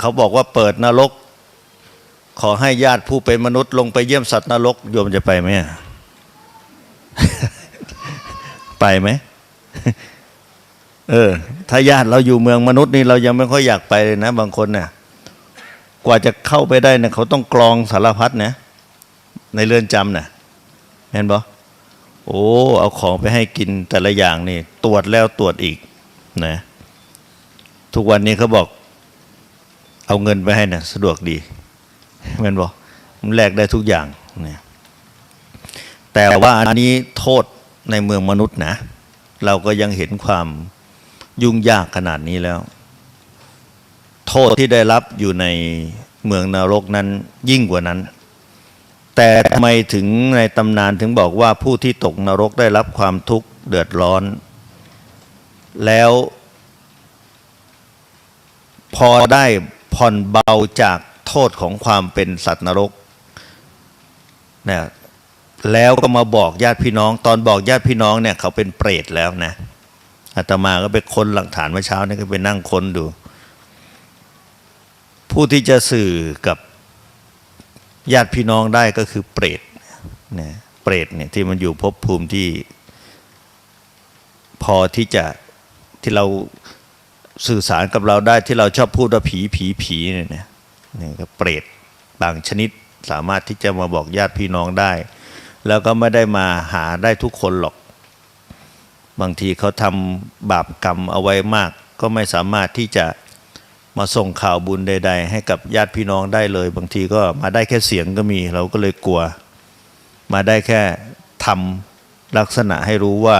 เขาบอกว่าเปิดนรก ขอให้ญาติผู้เป็นมนุษย์ ลงไปเยี่ยมสัตว์นรกโยมจะไปไหมไปไหมเออ ถ้าญาติเราอยู่เมืองมนุษย์นี่เรายังไม่ค่อยอยากไปเลยนะ บางคนเนี่ยกว่าจะเข้าไปได้เนี่ยเขาต้องกรองสารพัดนะในเรือนจำน่ะเห็นปะโอ้เอาของไปให้กินแต่ละอย่างนี่ ตรวจแล้วตรวจอีกนะทุกวันนี้เขาบอก เอาเงินไปให้นะ่ะสะดวกดีเห็นปะมันแลกได้ทุกอย่างเนี่ยแต่ว่าอันนี้โทษในเมืองมนุษย์นะ เราก็ยังเห็นความยุ่งยากขนาดนี้แล้ว โทษที่ได้รับอยู่ในเมืองนรกนั้นยิ่งกว่านั้น แต่ทำไมถึงในตำนานถึงบอกว่าผู้ที่ตกนรกได้รับความทุกข์เดือดร้อน แล้วพอได้ ผ่อนเบาจากโทษของความเป็นสัตว์นรกนี่แล้วก็มาบอกญาติพี่น้อง ตอนบอกญาติพี่น้องเนี่ยเขาเป็นเปรตแล้วนะอาตมาก็ไปค้นหลักฐานเมื่อเช้านี่ก็ไปนั่งค้นดู ผู้ที่จะสื่อกับญาติพี่น้องได้ก็คือเปรตนะเปรตเนี่ยที่มันอยู่ภพภูมิที่ พอที่จะที่เรา สื่อสารกับเราได้ที่เราชอบพูดว่าผีผีผีเนี่ยนะนี่ก็เปรตบางชนิดสามารถที่จะมาบอกญาติพี่น้องได้ แล้วก็ไม่ได้มาหาได้ทุกคนหรอก บางทีเขาทำบาปกรรมเอาไว้มาก ก็ไม่สามารถที่จะมาส่งข่าวบุญใด ๆ ให้กับญาติพี่น้องได้เลย บางทีก็มาได้แค่เสียงก็มี เราก็เลยกลัว มาได้แค่ทำลักษณะให้รู้ว่า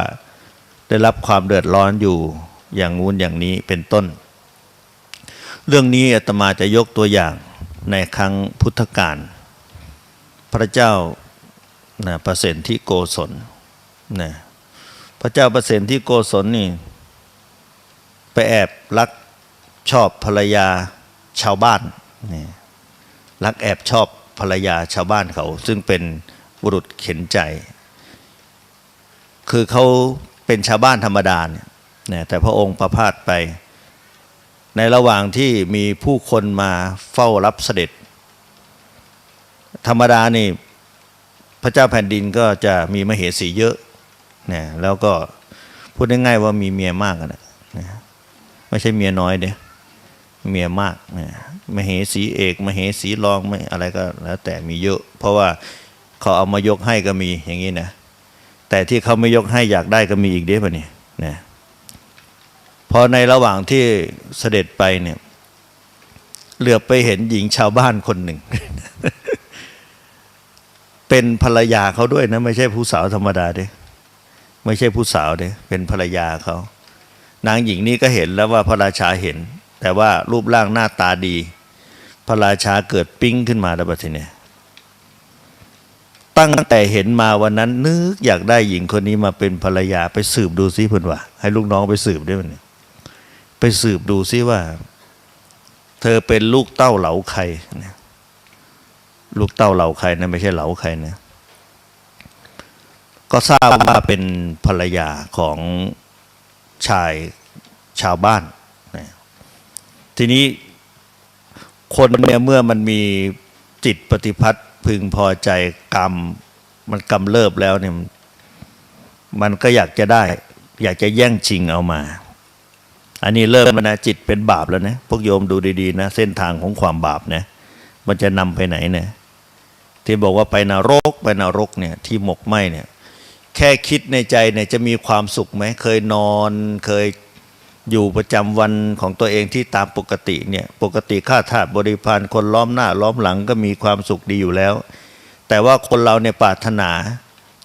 ได้รับความเดือดร้อนอยู่ อย่างงู้นอย่างนี้เป็นต้น เรื่องนี้อาตมาจะยกตัวอย่างในครั้งพุทธกาลพระเจ้านะประเสนที่โกศลนะพระเจ้าประเสนที่โกศลนี่ ไปแอบรักชอบภรรยาชาวบ้านนี่รักแอบชอบภรรยาชาวบ้านเขา ซึ่งเป็นบุรุษเข็นใจ คือเขาเป็นชาวบ้านธรรมดาเนี่ย นะแต่พระองค์ประพาสไป ในระหว่างที่มีผู้คนมาเฝ้ารับเสด็จ ธรรมดานี่พระเจ้าแผ่นดินก็จะมีมเหสีเยอะนะแล้วก็พูดง่ายๆว่ามีเมียมากนะนะไม่ใช่เมียน้อยเด้เมียมากนะมเหสีเอกมเหสีรองไม่อะไรก็แล้ว แต่มีเยอะ เพราะว่าเขาเอามายกให้ก็มีอย่างนี้นะแต่ที่เขาไม่ยกให้อยากได้ก็มีอีกเด้ป่ะเนี่ยนะ พอในระหว่างที่เสด็จไปเนี่ยเหลือไปเห็นหญิงชาวบ้านคนหนึ่ง เป็นภรรยาเขาด้วยนะ ไม่ใช่ผู้สาวธรรมดาเด้ไม่ใช่ผู้สาวเด้เป็นภรรยาเขา นางหญิงนี่ก็เห็นแล้วว่าพระราชาเห็น แต่ว่ารูปร่างหน้าตาดี พระราชาเกิดปิ้งขึ้นมาแล้วบัดทีเนี่ยตั้งแต่เห็นมาวันนั้น นึกอยากได้หญิงคนนี้มาเป็นภรรยาไปสืบดูซิเพื่อนว่า ให้ลูกน้องไปสืบด้วยมันย ไปสืบดูซิว่า เธอเป็นลูกเต้าเหลาใครเนี่ยลูกเต้าเหลาใครนะไม่ใช่เหลาใครนะก็ทราบว่าเป็นภรรยาของชายชาวบ้านนะทีนี้คนเนี่ยเมื่อมันมีจิตปฏิพัทธ์พึงพอใจกรรม มันกำเริบแล้วเนี่ยมันก็อยากจะได้ อยากจะแย่งชิงเอามา อันนี้เริ่มแล้วนะจิตเป็นบาปแล้วนะพวกโยมดูดีๆนะเส้นทางของความบาปนะมันจะนำไปไหนเนี่ยที่บอกว่าไปนรกไปนรกเนี่ยที่หมกไหมเนี่ยแค่คิดในใจเนี่ยจะมีความสุขไหมเคยนอนเคยอยู่ประจำวันของตัวเองที่ตามปกติเนี่ยปกติข้าทาสบริพารคนล้อมหน้าล้อมหลังก็มีความสุขดีอยู่แล้ว แต่ว่าคนเราเนี่ยปรารถนา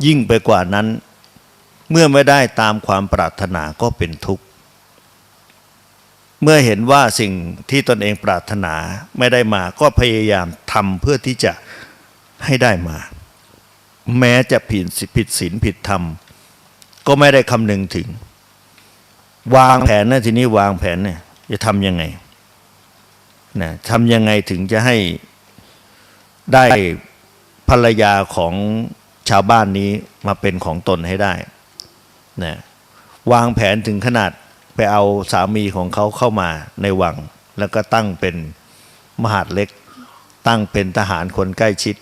ยิ่งไปกว่านั้น เมื่อไม่ได้ตามความปรารถนาก็เป็นทุกข์ เมื่อเห็นว่าสิ่งที่ตนเองปรารถนาไม่ได้มาก็พยายามทำเพื่อที่จะให้ได้มา แม้จะผิดผิดศีลผิดธรรม ก็ไม่ได้คำนึงถึง วางแผนนะทีนี้วางแผนเนี่ยจะทำยังไงนะทำยังไงถึงจะให้ได้ภรรยาของชาวบ้านนี้มาเป็นของตนให้ได้นะวางแผนถึงขนาด ไปเอาสามีของเขาเข้ามาในวัง แล้วก็ตั้งเป็นมหาดเล็ก ตั้งเป็นทหารคนใกล้ชิด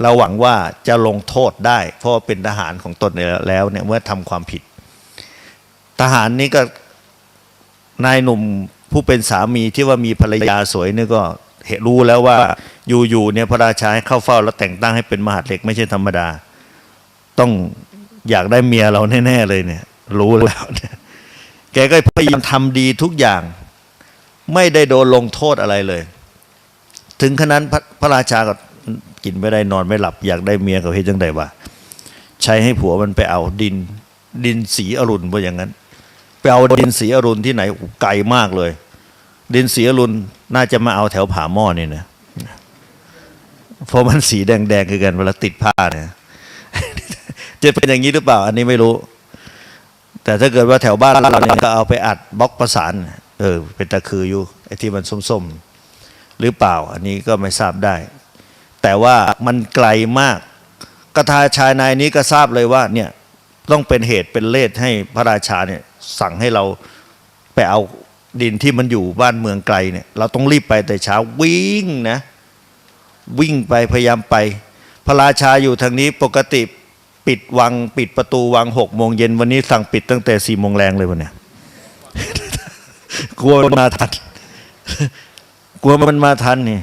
เราหวังว่าจะลงโทษได้ เพราะว่าเป็นทหารของตนแล้วเนี่ยเมื่อทำความผิด ทหารนี้ก็นายหนุ่มผู้เป็นสามีที่ว่ามีภรรยาสวยนี่ก็เห็นรู้แล้วว่าอยู่ๆเนี่ยพระราชาให้เข้าเฝ้าแล้วแต่งตั้งให้เป็นมหาดเล็กไม่ใช่ธรรมดา ต้องอยากได้เมียเราแน่ๆเลยเนี่ย รู้แล้วเนี่ย แกก็พยายามทำดีทุกอย่าง ไม่ได้โดนลงโทษอะไรเลย ถึงขนาดพระพระราชาก็กินไม่ได้นอนไม่หลับ อยากได้เมียกับเฮ็ดจังไดวะใช้ให้ผัวมันไปเอาดิน ดินสีอรุณว่าอย่างนั้น ไปเอาดินสีอรุณที่ไหนไกลมากเลย ดินสีอรุณน่าจะมาเอาแถวผาหม้อนี่นะเพราะมันสีแดงๆคือกันเวลาติดผ้าเนี่ยจะเป็นอย่างนี้หรือเปล่า อันนี้ไม่รู้ แต่ถ้าเกิดว่าแถวบ้านเราเนี่ยก็เอาไปอัดบล็อกประสาน เออ เป็นตะคืออยู่ไอ้ที่มันส้มๆ หรือเปล่า อันนี้ก็ไม่ทราบได้ แต่ว่ามันไกลมากกระทาชายนายนี้ก็ทราบเลยว่าเนี่ยต้องเป็นเหตุเป็นเลสให้พระราชาเนี่ยสั่งให้เราไปเอาดินที่มันอยู่บ้านเมืองไกลเนี่ย เราต้องรีบไปแต่เช้าวิ่งนะ วิ่งไปพยายามไป พระราชาอยู่ทางนี้ปกติ ปิดวังปิดประตูวังหกโมงเย็นวันนี้สั่งปิดตั้งแต่สี่โมงแรงเลยวันเนี้ยกลัวมันมาทันกลัวมันมาทันนี่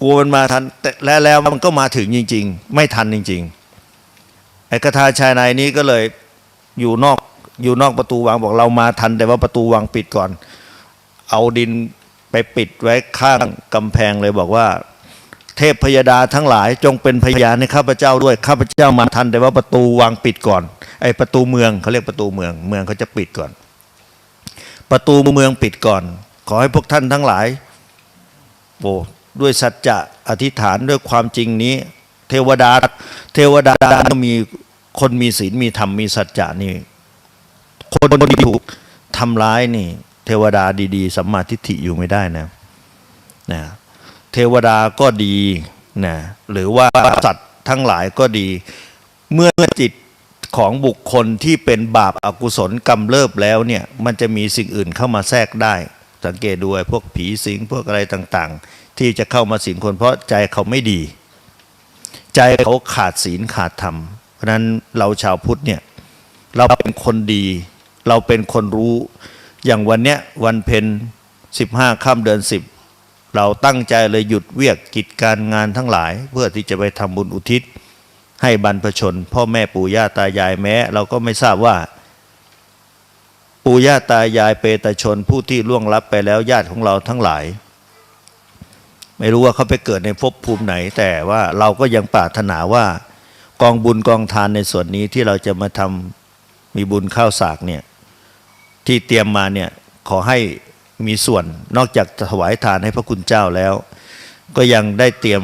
กลัวมันมาทันแต่แล้วแล้วมันก็มาถึงจริง ๆ ไม่ทันจริง ๆ ไอ้กระทาชายนายนี้ก็เลยอยู่นอกอยู่นอกประตูวังบอกเรามาทัน แต่ว่าประตูวังปิดก่อน เอาดินไปปิดไว้ข้างกำแพงเลยบอกว่า เทพพยดาทั้งหลายจงเป็นพยานให้ข้าพเจ้าด้วยข้าพเจ้ามาทันแต่ว่าประตูวังปิดก่อนไอประตูเมืองเขาเรียกประตูเมือง เมืองเขาจะปิดก่อน ประตูเมืองปิดก่อน ขอให้พวกท่านทั้งหลายโอ้ด้วยสัจจะอธิษฐานด้วยความจริงนี้ เทวดาเทวดามีคนมีศีลมีธรรมมีสัจจะนี่ คนที่ถูกทำร้ายนี่ เทวดาดี ๆสัมมาทิฏฐิอยู่ไม่ได้นะนะ เทวดาก็ดีนะหรือว่าสัตว์ทั้งหลายก็ดี เมื่อจิตของบุคคลที่เป็นบาปอากุศลกำเริบแล้วเนี่ยมันจะมีสิ่งอื่นเข้ามาแทรกได้ สังเกตดูไอ้พวกผีสิงพวกอะไรต่างๆ ที่จะเข้ามาสิงคนเพราะใจเขาไม่ดี ใจเขาขาดศีลขาดธรรม เพราะฉะนั้นเราชาวพุทธเนี่ยเราเป็นคนดี เราเป็นคนรู้ อย่างวันเนี้ยวันเพ็ญสิบห้าค่ำเดือนสิบ เราตั้งใจเลยหยุดเวียกกิจการงานทั้งหลาย เพื่อที่จะไปทำบุญอุทิศ ให้บรรพชน พ่อแม่ปู่ย่าตายายแม้ เราก็ไม่ทราบว่า ปู่ย่าตายายเปตชนผู้ที่ล่วงลับไปแล้วญาติของเราทั้งหลาย ไม่รู้ว่าเขาไปเกิดในภพภูมิไหน แต่ว่าเราก็ยังปรารถนาว่า กองบุญกองทานในส่วนนี้ที่เราจะมาทำมีบุญข้าวสากเนี่ยที่เตรียมมาเนี่ยขอให้ มีส่วนนอกจากถวายทานให้พระคุณเจ้าแล้ว ก็ยังได้เตรียม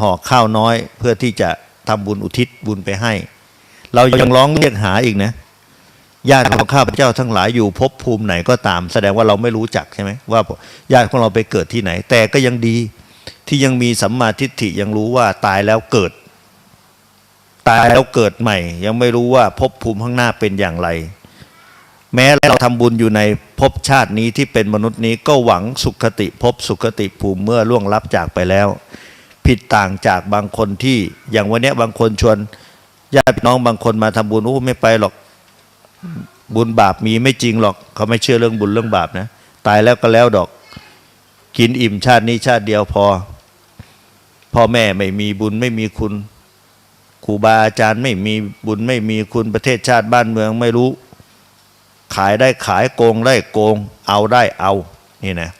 ห่อข้าวน้อย เพื่อที่จะทำบุญอุทิศบุญไปให้ เรายังร้องเรียกหาอีกนะญาติของข้าพเจ้าทั้งหลายอยู่ภพภูมิไหนก็ตาม แสดงว่าเราไม่รู้จักใช่ไหมว่าญาติของเราไปเกิดที่ไหน แต่ก็ยังดีที่ยังมีสัมมาทิฏฐิยังรู้ว่าตายแล้วเกิด ตายแล้วเกิดใหม่ ยังไม่รู้ว่าภพภูมิข้างหน้าเป็นอย่างไร แม้เราทำบุญอยู่ในภพชาตินี้ที่เป็นมนุษย์นี้ก็หวังสุขติภพสุขติภูมิเมื่อล่วงลับจากไปแล้ว ผิดต่างจากบางคนที่อย่างวันนี้บางคนชวนญาติพี่น้องบางคนมาทำบุญโอ้ไม่ไปหรอกบุญบาปมีไม่จริงหรอก เขาไม่เชื่อเรื่องบุญเรื่องบาปนะ ตายแล้วก็แล้วดอก กินอิ่มชาตินี้ชาติเดียวพอ พ่อแม่ไม่มีบุญไม่มีคุณครูบาอาจารย์ไม่มีบุญไม่มีคุณประเทศชาติบ้านเมืองไม่รู้ ขายได้ขายโกงได้โกง เอาได้เอานี่นะ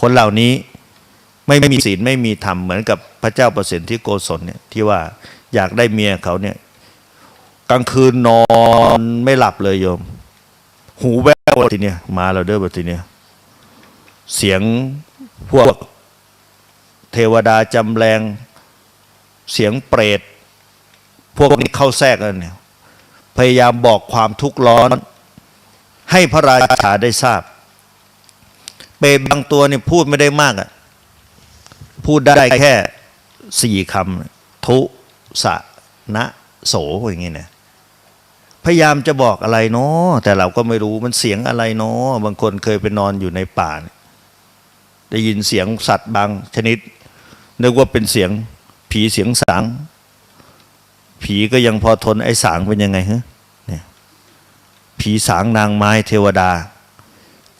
คนเหล่านี้ไม่มีศีลไม่มีธรรมเหมือนกับพระเจ้าประสิทธิโกศลเนี่ยที่ว่าอยากได้เมียเขาเนี่ยกลางคืนนอนไม่หลับเลยโยม หูแว่วทีเนี้ยมาแล้วเด้อบัดทีเนี้ยเสียงพวกเทวดาจำแรง เสียงเปรต พวกนี้เข้าแทรกกันเนี่ยพยายามบอกความทุกข์ร้อน ให้พระราชาได้ทราบ เปรตบางตัวเนี่ยพูดไม่ได้มากอะ่ะพูดได้แค่สี่คำทุสะนะโสอย่างงี้นะพยายามจะบอกอะไรเนาะแต่เราก็ไม่รู้มันเสียงอะไรเนาะบางคนเคยไปนอนอยู่ในป่า ได้ยินเสียงสัตว์บางชนิดนึกว่าเป็นเสียงผีเสียงสาง ผีก็ยังพอทนไอ้สางเป็นยังไงฮะ ผีสางนางไม้เทวดา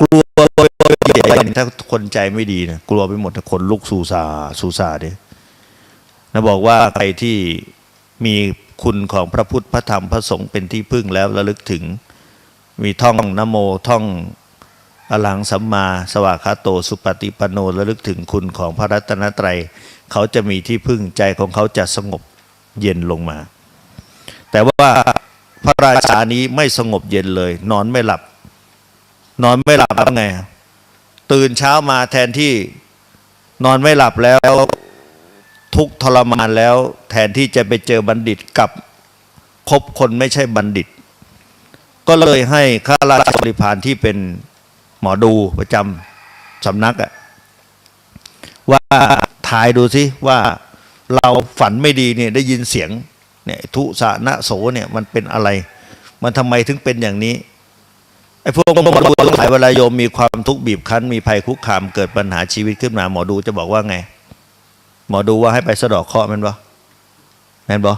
กลัวถ้าคนใจไม่ดีนะกลัวไปหมดคนลุกสูซาสูซาเด้นะบอกว่าใครที่มีคุณของพระพุทธพระธรรมพระสงฆ์เป็นที่พึ่งแล้วระลึกถึง มีท่องนโมท่องอลังสัมมาสวากาโตสุปฏิปโนระลึกถึงคุณของพระรัตนตรัย เขาจะมีที่พึ่งใจของเขาจะสงบเย็นลงมา แต่ว่า พระราชานี้ไม่สงบเย็นเลย นอนไม่หลับ นอนไม่หลับแล้วไง ตื่นเช้ามาแทนที่นอนไม่หลับแล้ว ทุกทรมานแล้ว แทนที่จะไปเจอบัณฑิตกับคบคนไม่ใช่บัณฑิต ก็เลยให้ข้าราชบริพารที่เป็นหมอดูประจำสำนักอะว่าทายดูสิว่าเราฝันไม่ดีเนี่ยได้ยินเสียง เนี่ยทุสานะโสเนี่ยมันเป็นอะไร มันทำไมถึงเป็นอย่างนี้ไอ้พวกหมอดูทั้งหลายเวลาโยมมีความทุกข์บีบคั้น มีภัยคุกคามเกิดปัญหาชีวิตขึ้นมาหมอดูจะบอกว่าไง หมอดูว่าให้ไปสะดอกเคราะห์แมันบ่แม่นบ่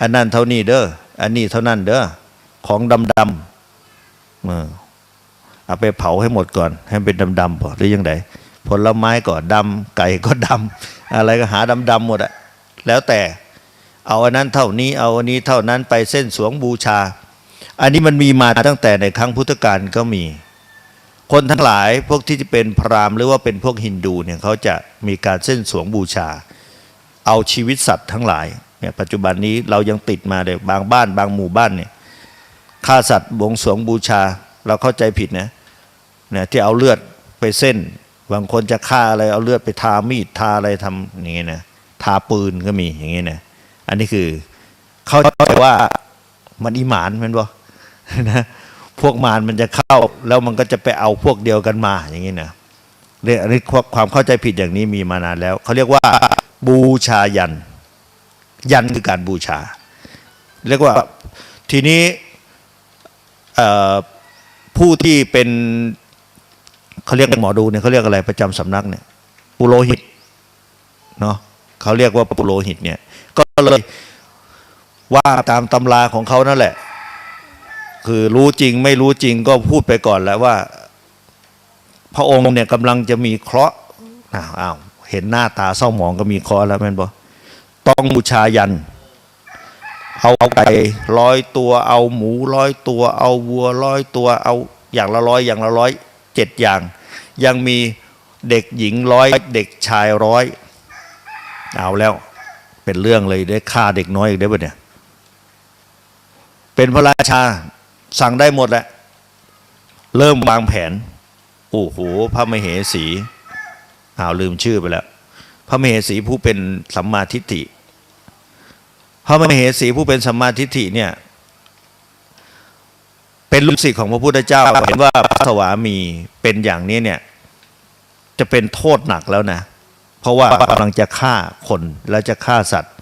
อันนั้นเท่านี้เด้ออันนี้เท่านั้นเด้อของดำดำเออเอาไปเผาให้หมดก่อน ให้มันเป็นดำดำพอหรือยังไงผลไม้ก็ดำไก่ก็ดำอะไรก็หาดำดำหมดอะแล้วแต่ เอาอันนั้นเท่านี้เอาอันนี้เท่านั้นไปเส้นสวงบูชา อันนี้มันมีมาตั้งแต่ในครั้งพุทธกาลก็มี คนทั้งหลายพวกที่จะเป็นพราหมณ์หรือว่าเป็นพวกฮินดูเนี่ยเขาจะมีการเส้นสวงบูชา เอาชีวิตสัตว์ทั้งหลายเนี่ยปัจจุบันนี้เรายังติดมาเลยบางบ้าน บางหมู่บ้านเนี่ยฆ่าสัตว์บวงสวงบูชาเราเข้าใจผิดนะเนี่ยที่เอาเลือดไปเส้นบางคนจะฆ่าอะไรเอาเลือดไปทามีดทาอะไรทำอย่างเงี้ยนะทาปืนก็มีอย่างเงี้ยนะ อันนี้คือ เข้าใจว่ามันอีหมานมันบ่นะพวกมารมันจะเข้า แล้วมันก็จะไปเอาพวกเดียวกันมา อย่างนี้นะเรื่องอันนี้ความเข้าใจผิดอย่างนี้มีมานานแล้วเขาเรียกว่า บูชายัน ยันคือการบูชา เรียกว่า ทีนี้ผู้ที่เป็นเขาเรียกหมอดูเนี่ยเขาเรียกอะไรประจำสำนักเนี่ย ปุโรหิตเนาะเขาเรียกว่าปุโรหิตเนี่ย ก็เลยว่าตามตำราของเขานั่นแหละ คือรู้จริงไม่รู้จริงก็พูดไปก่อนแล้วว่า พระองค์เนี่ยกำลังจะมีเคราะห์อ้าวเห็นหน้าตาเศร้าหมองก็มีเคราะห์แล้วแม่นบอต้องบูชายันเอาไก่ร้อยตัว เอาหมูร้อยตัว เอาวัวร้อยตัว เอาอย่างละร้อยอย่างละร้อยเจ็ดอย่าง ยังมีเด็กหญิงร้อยเด็กชายร้อยเอาแล้ว เป็นเรื่องเลยได้ฆ่าเด็กน้อยอีกได้ปะเนี่ย เป็นพระราชาสั่งได้หมดแหละ เริ่มวางแผน โอ้โห พระมเหสีอ้าวลืมชื่อไปแล้ว พระมเหสีผู้เป็นสัมมาทิฏฐิ พระมเหสีผู้เป็นสัมมาทิฏฐิเนี่ย เป็นลูกศิษย์ของพระพุทธเจ้าเห็นว่าพระสวามีเป็นอย่างนี้เนี่ย จะเป็นโทษหนักแล้วนะ เพราะว่ากำลังจะฆ่าคนและจะฆ่าสัตว์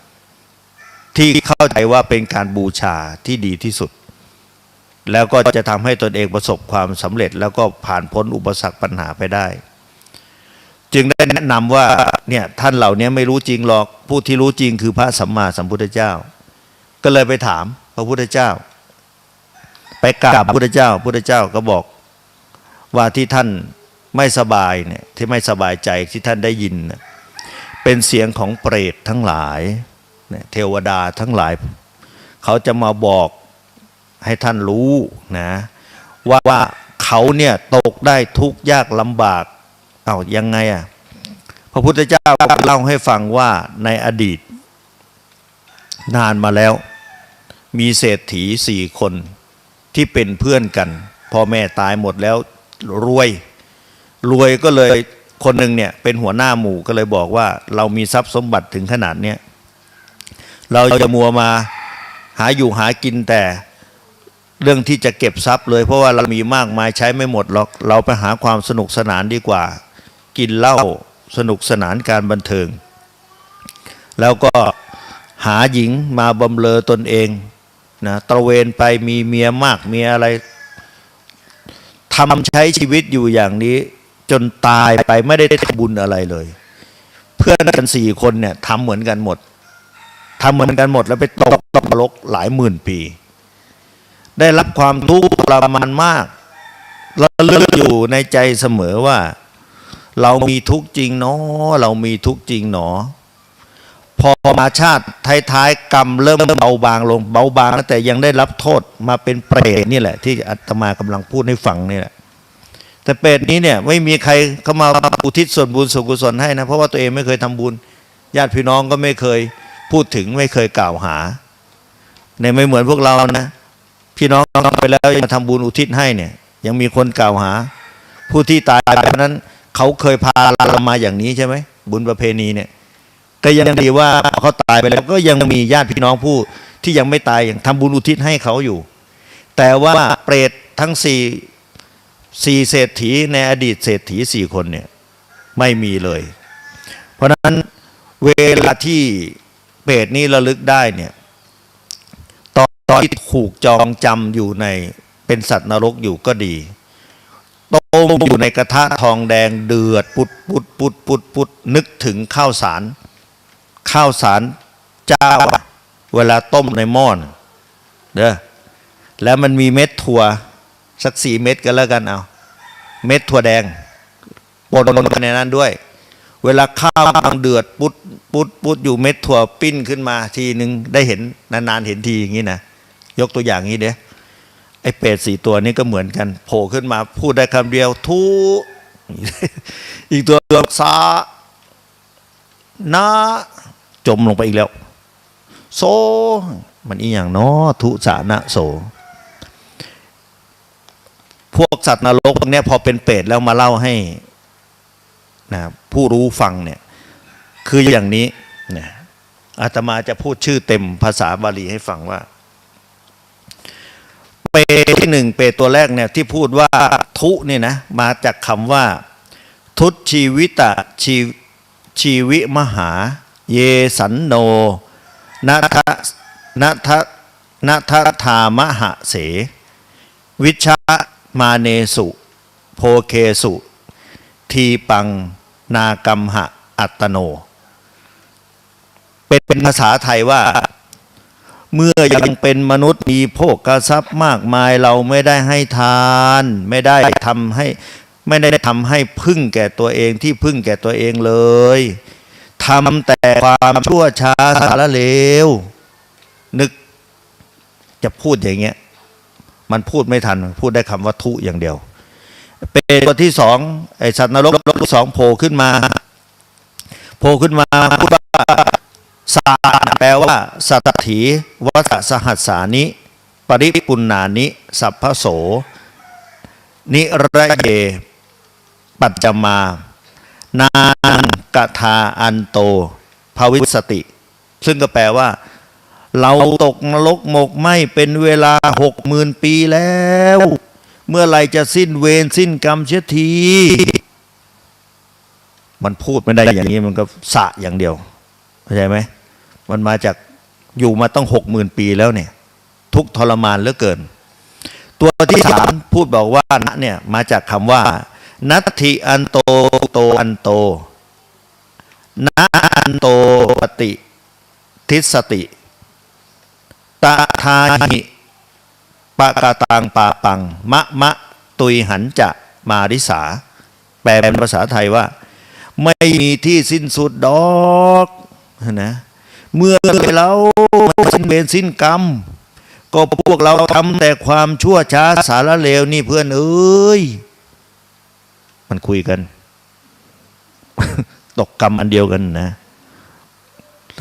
ที่เข้าใจว่าเป็นการบูชาที่ดีที่สุด แล้วก็จะทำให้ตนเองประสบความสำเร็จ แล้วก็ผ่านพ้นอุปสรรคปัญหาไปได้ จึงได้แนะนำว่าเนี่ยท่านเหล่านี้ไม่รู้จริงหรอกผู้ที่รู้จริงคือพระสัมมาสัมพุทธเจ้า ก็เลยไปถามพระพุทธเจ้า ไปกราบพระพุทธเจ้าพระพุทธเจ้าก็บอกว่าที่ท่านไม่สบายเนี่ยที่ไม่สบายใจที่ท่านได้ยินน่ะ เป็นเสียงของเปรตทั้งหลายเทวดาทั้งหลาย เขาจะมาบอกให้ท่านรู้นะว่าว่าเขาเนี่ยตกได้ทุกข์ยากลำบากเอายังไงอะพระพุทธเจ้าก็เล่าให้ฟังว่าในอดีต นานมาแล้ว มีเศรษฐีสี่คนที่เป็นเพื่อนกันพ่อแม่ตายหมดแล้วรวย รวยก็เลย คนหนึ่งเนี่ยเป็นหัวหน้าหมู่ก็เลยบอกว่า เรามีทรัพย์สมบัติถึงขนาดเนี้ยเราจะมัวมาหาอยู่หากินแต่เรื่องที่จะเก็บทรัพย์เลย เพราะว่าเรามีมากมายใช้ไม่หมดหรอกเราไปหาความสนุกสนานดีกว่า กินเหล้าสนุกสนานการบันเทิง แล้วก็หาหญิงมาบำเรอตนเองนะตระเวนไปมีเมียมากมีอะไรทำใช้ชีวิตอยู่อย่างนี้ จนตายไปไม่ได้ทำบุญอะไรเลย เพื่อนกันสี่คนเนี่ยทำเหมือนกันหมดทำเหมือนกันหมดแล้วไปตกตกนรกหลายหมื่นปี ได้รับความทุกข์ทรมานมากแล้วเลือกอยู่ในใจเสมอว่า เรามีทุกข์จริงเนาะเรามีทุกข์จริงหนอ พอมาชาติท้ายๆกรรมเริ่มเบาบางลงเบาบางแล้วแต่ยังได้รับโทษมาเป็นเปรตนี่แหละ ที่อาตมากำลังพูดให้ฟังนี่แหละ แต่เปรตนี้เนี่ยไม่มีใครเข้ามาอุทิศส่วนบุญส่วนกุศลให้นะ เพราะว่าตัวเองไม่เคยทำบุญ ญาติพี่น้องก็ไม่เคยพูดถึงไม่เคยกล่าวหาเนี่ยไม่เหมือนพวกเรานะ พี่น้องไปแล้วยังมาทำบุญอุทิศให้เนี่ย ยังมีคนกล่าวหา ผู้ที่ตายไปเพราะนั้นเขาเคยพาเรามาอย่างนี้ใช่ไหมบุญประเพณีเนี่ย ก็ยังดีว่าเขาตายไปแล้วก็ยังมีญาติพี่น้องผู้ที่ยังไม่ตายอย่างทำบุญอุทิศให้เขาอยู่ แต่ว่าเปรตทั้งสี่ สี่เศรษฐีในอดีตเศรษฐีสี่คนเนี่ยไม่มีเลย เพราะนั้นเวลาที่เปรตนี้ระลึกได้เนี่ยตอนตอนที่ถูกจองจำอยู่ในเป็นสัตว์นรกอยู่ก็ดีต้มอยู่ในกระทะทองแดงเดือดปุดปุดปุดปุดปุดนึกถึงข้าวสาร ข้าวสารเจ้าเวลาต้มในหม้อนเด้อแล้วมันมีเม็ดถั่ว สักสี่เม็ดกันแล้วกันเอาเม็ดถั่วแดงปนไปในนั้นด้วย เวลาข้าวกำลังเดือดปุ๊ดปุ๊ดปุ๊ดอยู่เม็ดถั่วปิ้นขึ้นมาทีหนึ่งได้เห็นนานๆเห็นทีอย่างนี้นะยกตัวอย่างนี้เด้ไอ้เป็ดสี่ตัวนี้ก็เหมือนกัน โผล่ขึ้นมาพูดได้คำเดียวทุอีกตัวเดือกซานะจมลงไปอีกแล้ว โซ มันอีอย่างเนาะทุสานะโส พวกสัตว์นรกพวกนี้พอเป็นเป็ดแล้วมาเล่าให้นะผู้รู้ฟังเนี่ยคืออย่างนี้นะอาตมาจะพูดชื่อเต็มภาษาบาลีให้ฟังว่า เปรตที่หนึ่งเปรตตัวแรกเนี่ยที่พูดว่าทุเนี่ยนะมาจากคำว่า ทุตชีวิตะชีชีวิมหา เยสันโนนัทะนัทะนัทธามหะเส วิชา มาเนสุ โพเคสุ ทีปัง นากัมหะ อัตโน เป็นเป็นภาษาไทยว่า เมื่อยังเป็นมนุษย์มีโภคทรัพย์มากมายเราไม่ได้ให้ทาน ไม่ได้ทำให้ไม่ได้ทำให้พึ่งแก่ตัวเองที่พึ่งแก่ตัวเองเลยทำแต่ความชั่วช้าสารเลว นึกจะพูดอย่างเงี้ย มันพูดไม่ทัน พูดได้คำว่าทุอย่างเดียว เป็นตัวที่สองไอสัตว์นรกตัวสองโผล่ขึ้นมา โผล่ขึ้นมาพูดว่าสาแปลว่าสัตถีวัสสหัสสานิปริปุณนานิสัพพโส นิระเย ปัจจมา นานกทาอันโต ภวิสติ ซึ่งก็แปลว่า เราตกนรกหมกไหมเป็นเวลาหกหมื่นปีแล้ว เมื่อไรจะสิ้นเวรสิ้นกรรมเสียที มันพูดไม่ได้อย่างนี้มันก็สะอย่างเดียวเข้าใจไหมมันมาจากอยู่มาต้องหกหมื่นปีแล้วเนี่ย ทุกทรมานเหลือเกิน ตัวที่สามพูดบอกว่าณเนี่ยมาจากคำว่า นัตถิอันโตโตอันโตนะอันโตปฏิทิสติ ตาทาหิปะกาตังปาปัง มะมะตุยหันจะมาริสา แปลเป็นภาษาไทยว่า ไม่มีที่สิ้นสุดดอกนะเมื่อเราสิ้นเวรสิ้นกรรม ก็พวกเราทำแต่ความชั่วช้าสารเลวนี่เพื่อนเอ้ย มันคุยกัน ตกกรรมอันเดียวกันนะ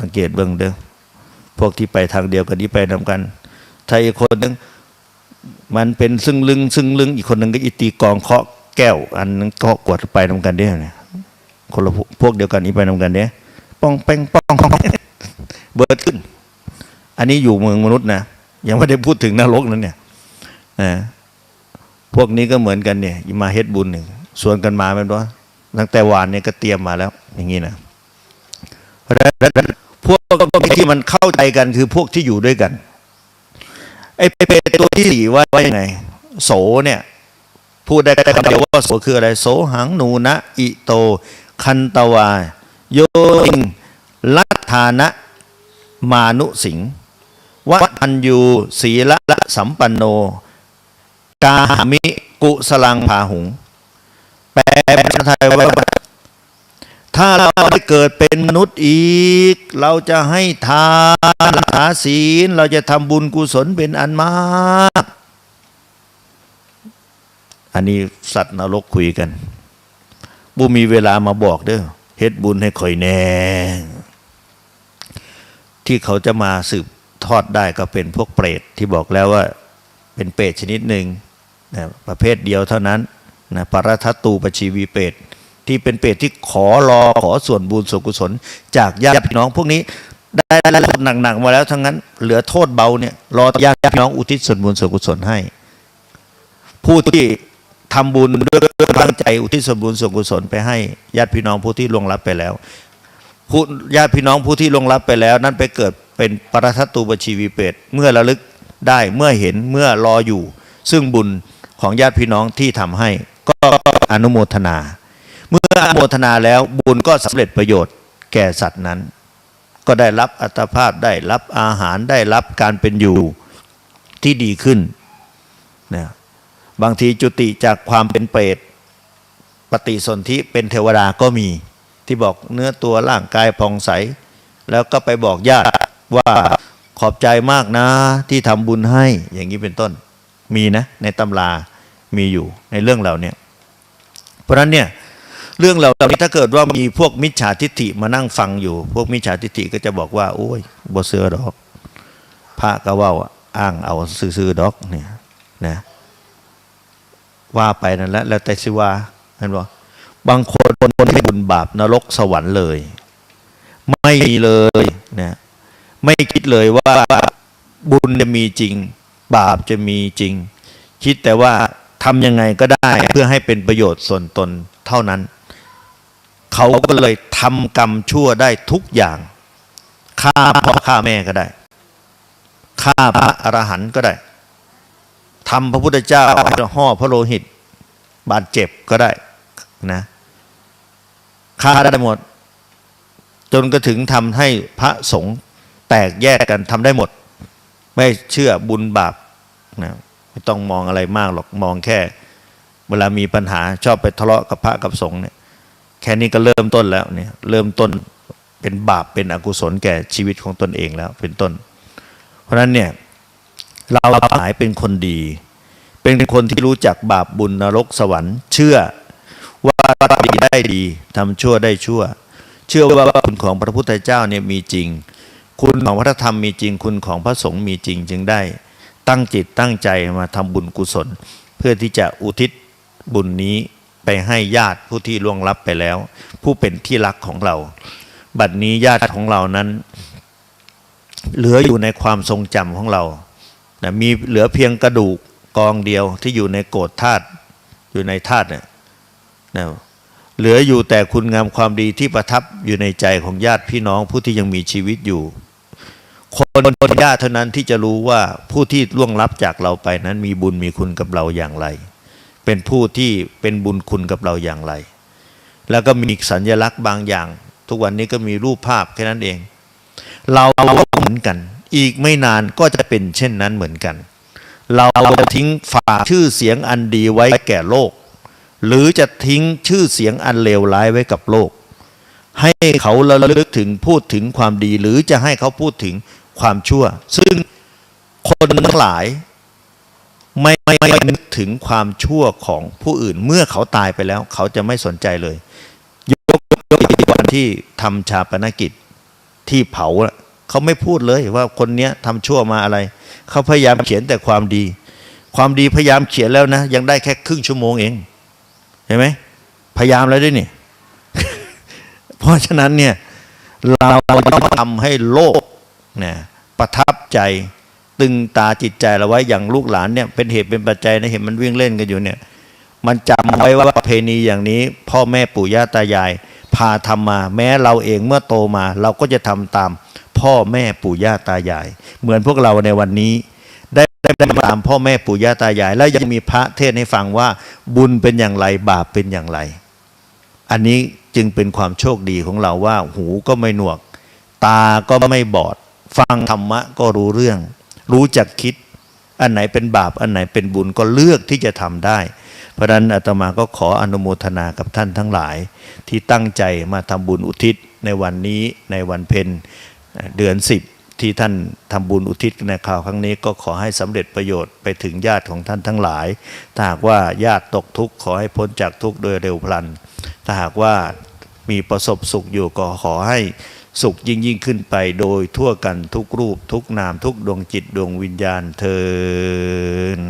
สังเกตเบื้องเด้อ วกที่ไปทางเดียวกันนี้ไปนำกัน ถ้าอีกคนหนึงมันเป็นซึ่งลึง ซึ่งลึง อีกคนหนึ่งก็อีตีกองเคาะแก้ว อันนั้นเคาะกวดไปนำกันเด้เนี่ยคนละพวกเดียวกันนี้ไปนำกันเด้ป้องแป้งป้องเบิร์ดขึ้น อันนี้อยู่เมืองมนุษย์นะยังไม่ได้พูดถึงนรกนั้นเนี่ยนะพวกนี้ก็เหมือนกันเนี่ยมาเฮ็ดบุญหนึ่งส่วนกันมาเป็นว่าตั้งแต่วานเนี่ยก็เตรียมมาแล้ว อย่างนี้นะ ก็ที่มันเข้าใจกันคือพวกที่อยู่ด้วยกันไอ้เปรตตัวที่สี่ว่าว่ายังไง โสเนี่ย พูดได้คำเดียวว่าโสคืออะไร โสหังหนูนะอิโต คันตวา โยอิงลัทธานะ มานุสิงวัตัญยูศีละละสัมปันโน กาหามิ กุสลังพาหุง แปลเป็นภาษาไทยว่า ถ้าเราได้เกิดเป็นมนุษย์อีก เราจะให้ทานรักษาศีล เราจะทำบุญกุศลเป็นอันมาก อันนี้สัตว์นรกคุยกันบุมีเวลามาบอกเด้อเฮ็ดบุญให้ข่อยแน่ที่เขาจะมาสืบทอดได้ก็เป็นพวกเปรตที่บอกแล้วว่า เป็นเปรตชนิดหนึ่งนะประเภทเดียวเท่านั้นนะปรทัตตูปชีวีเปรต ที่เป็นเปรตที่ขอรอขอส่วนบุญส่วนกุศล จากญาติพี่น้องพวกนี้ ได้โทษหนักๆมาแล้วทั้งนั้น เหลือโทษเบาเนี่ยรอญาติพี่น้องอุทิศส่วนบุญส่วนกุศลให้ ผู้ที่ทำบุญด้วยตั้งใจอุทิศส่วนบุญส่วนกุศลไปให้ญาติพี่น้องผู้ที่ล่วงลับไปแล้วผู้ญาติพี่น้องผู้ที่ล่วงลับไปแล้ว นั้นไปเกิดเป็นปรทัตตูปชีวีเปรตเมื่อระลึกได้เมื่อเห็นเมื่อรออยู่ ซึ่งบุญของญาติพี่น้องที่ทำให้ ก็อนุโมทนา มื่ออโมทนาแล้วบุญก็สำเร็จประโยชน์แก่สัตว์นั้น ก็ได้รับอัตภาพได้รับอาหารได้รับการเป็นอยู่ที่ดีขึ้นนะบางทีจุติจากความเป็นเปรตปฏิสนธิเป็นเทวดาก็มี ที่บอกเนื้อตัวร่างกายผ่องใส แล้วก็ไปบอกญาติว่าขอบใจมากนะที่ทำบุญให้อย่างนี้เป็นต้นมีนะในตำรามีอยู่ในเรื่องเหล่านี้เพราะนั้นเนี่ย เรื่องเหล่านี้ถ้าเกิดว่ามีพวกมิจฉาทิฏฐิมานั่งฟังอยู่ พวกมิจฉาทิฏฐิก็จะบอกว่า โอ้ยบ่เสือดอก พระก็ว่าอ้างเอาซื่อๆดอกเนี่ยนะว่าไปนั่นแหละแล้วแต่สิว่าเห็นบ่บางคนคนที่บุญบาปนรกสวรรค์เลย ไม่มีเลยนะไม่คิดเลยว่าบุญจะมีจริง บาปจะมีจริง คิดแต่ว่าทำยังไงก็ได้เพื่อให้เป็นประโยชน์ส่วนตนเท่านั้น เขาก็เลยทำกรรมชั่วได้ทุกอย่างฆ่าพ่อฆ่าแม่ก็ได้ฆ่าพระอรหันต์ก็ได้ทำพระพุทธเจ้าให้ห่อพระโลหิต บาดเจ็บก็ได้นะฆ่าได้หมด จนก็ถึงทำให้พระสงฆ์แตกแยกกันทำได้หมด ไม่เชื่อบุญบาปนะไม่ต้องมองอะไรมากหรอกมองแค่ เวลามีปัญหาชอบไปทะเลาะกับพระกับสงฆ์เนี่ย แค่นี้ก็เริ่มต้นแล้วเนี่ยเริ่มต้นเป็นบาปเป็นอกุศลแก่ชีวิตของตนเองแล้วเป็นต้น เพราะฉะนั้นเนี่ยเราหายเป็นคนดี เป็นคนที่รู้จักบาปบุญนรกสวรรค์ เชื่อว่าดีได้ดีทำชั่วได้ชั่ว เชื่อว่าคุณของพระพุทธเจ้าเนี่ยมีจริง คุณของพระธรรมมีจริง คุณของพระสงฆ์มีจริงจึงได้ ตั้งจิตตั้งใจมาทำบุญกุศล เพื่อที่จะอุทิศบุญนี้ ไปให้ญาติผู้ที่ล่วงลับไปแล้ว ผู้เป็นที่รักของเรา บัดนี้ญาติของเรานั้น เหลืออยู่ในความทรงจำของเรานะมีเหลือเพียงกระดูกกองเดียวที่อยู่ในโกรธธาตุอยู่ในธาตุเนี่ยนะเหลืออยู่แต่คุณงามความดีที่ประทับอยู่ในใจของญาติพี่น้องผู้ที่ยังมีชีวิตอยู่ คนคนญาติเท่านั้นที่จะรู้ว่าผู้ที่ล่วงลับจากเราไปนั้นมีบุญมีคุณกับเราอย่างไร เป็นผู้ที่เป็นบุญคุณกับเราอย่างไร แล้วก็มีสัญลักษณ์บางอย่าง ทุกวันนี้ก็มีรูปภาพแค่นั้นเอง เราเหมือนกัน อีกไม่นานก็จะเป็นเช่นนั้นเหมือนกัน เราจะทิ้งฝากชื่อเสียงอันดีไว้แก่โลก หรือจะทิ้งชื่อเสียงอันเลวร้ายไว้กับโลก ให้เขาระลึกถึงพูดถึงความดี หรือจะให้เขาพูดถึงความชั่ว ซึ่งคนทั้งหลาย ไม่ไม่ไม่นึกถึงความชั่วของผู้อื่น เมื่อเขาตายไปแล้ว เขาจะไม่สนใจเลย ยกยกวันที่ทำชาปนกิจที่เผาเขาไม่พูดเลยว่าคนเนี้ยทำชั่วมาอะไร เขาพยายามเขียนแต่ความดี ความดีพยายามเขียนแล้วนะ ยังได้แค่ครึ่งชั่วโมงเองเห็นไหมพยายามแล้วด้วยนี่เพราะฉะนั้นเนี่ยเราต้องทำให้โลกเนะประทับใจ ตึงตาจิตใจเราไว้อย่างลูกหลานเนี่ยเป็นเหตุเป็นปัจจัยนะเห็นมันวิ่งเล่นกันอยู่เนี่ย มันจำไว้ว่าประเพณีอย่างนี้ พ่อแม่ปู่ย่าตายาย พาทำมา แม้เราเองเมื่อโตมา เราก็จะทำตาม พ่อแม่ปู่ย่าตายาย เหมือนพวกเราในวันนี้ ได้ได้ตามพ่อแม่ปู่ย่าตายาย แล้วยังมีพระเทศให้ฟังว่า บุญเป็นอย่างไรบาปเป็นอย่างไร อันนี้จึงเป็นความโชคดีของเราว่า หูก็ไม่หนวก ตาก็ไม่บอด ฟังธรรมะก็รู้เรื่อง รู้จักคิด อันไหนเป็นบาป อันไหนเป็นบุญก็เลือกที่จะทำได้ เพราะนั้นอาตมาก็ขออนุโมทนากับท่านทั้งหลาย ที่ตั้งใจมาทำบุญอุทิศในวันนี้ในวันเพ็ญเดือนสิบที่ท่านทำบุญอุทิศในข่าวครั้งนี้ก็ขอให้สำเร็จประโยชน์ไปถึงญาติของท่านทั้งหลาย ถ้าหากว่าญาติตกทุกข์ขอให้พ้นจากทุกข์โดยเร็วพลัน ถ้าหากว่ามีประสบสุขอยู่ก็ขอให้ สุขยิ่งยิ่งขึ้นไปโดยทั่วกันทุกรูปทุกนามทุกดวงจิตดวงวิญญาณเทิน